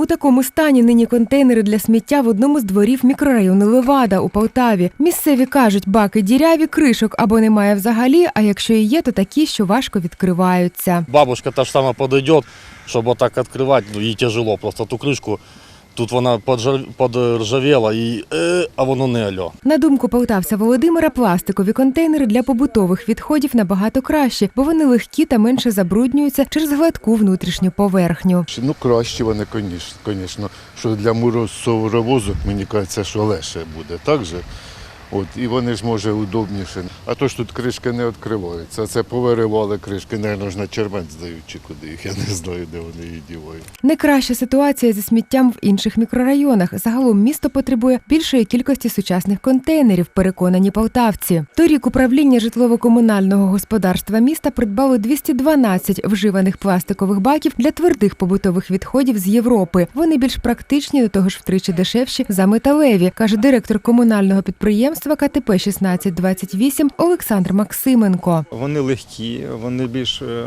У такому стані нині контейнери для сміття в одному з дворів мікрорайону Левада у Полтаві. Місцеві кажуть, баки діряві, кришок або немає взагалі, а якщо і є, то такі, що важко відкриваються. Бабушка та ж сама подойдет, щоб отак відкривати, ну, їй тяжело, просто ту кришку, тут вона подржавела, і, е, а воно не альо. На думку полтавця Володимира, пластикові контейнери для побутових відходів набагато краще, бо вони легкі та менше забруднюються через гладку внутрішню поверхню. Ну, краще вони, звісно. Що для мусоровозок, мені кажеться, що легше буде. Так же? От, і вони ж може удобніше. А то ж тут кришки не відкриваються. Це повиривали кришки, мабуть, на червень здають чи куди їх. Я не знаю, де вони їх дівають. Не краща ситуація зі сміттям в інших мікрорайонах. Загалом місто потребує більшої кількості сучасних контейнерів, переконані полтавці. Торік управління житлово-комунального господарства міста придбало 212 вживаних пластикових баків для твердих побутових відходів з Європи. Вони більш практичні, до того ж втричі дешевші за металеві, каже директор комунального підприємства КТП 1628 Олександр Максименко. Вони легкі, вони більш е,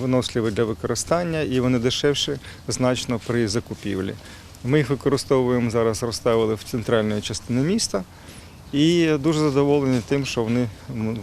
виносливі для використання і вони дешевші значно при закупівлі. Ми їх використовуємо зараз, розставили в центральної частини міста і дуже задоволені тим, що вони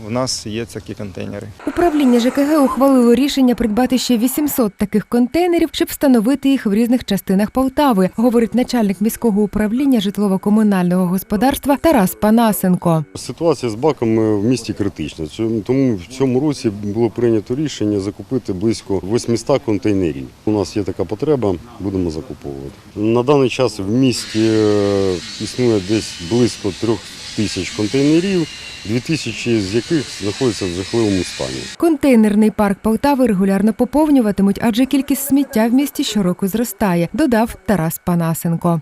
в нас є такі контейнери. Управління ЖКГ ухвалило рішення придбати ще 800 таких контейнерів, щоб встановити їх в різних частинах Полтави, говорить начальник міського управління житлово-комунального господарства Тарас Панасенко. Ситуація з баками в місті критична. Цьому- Тому в цьому році було прийнято рішення закупити близько 800 контейнерів. У нас є така потреба, будемо закуповувати. На даний час в місті е, існує десь близько трьох тисяч контейнерів, дві тисячі з яких знаходяться в жахливому стані. Контейнерний парк Полтави регулярно поповнюватимуть, адже кількість сміття в місті щороку зростає, додав Тарас Панасенко.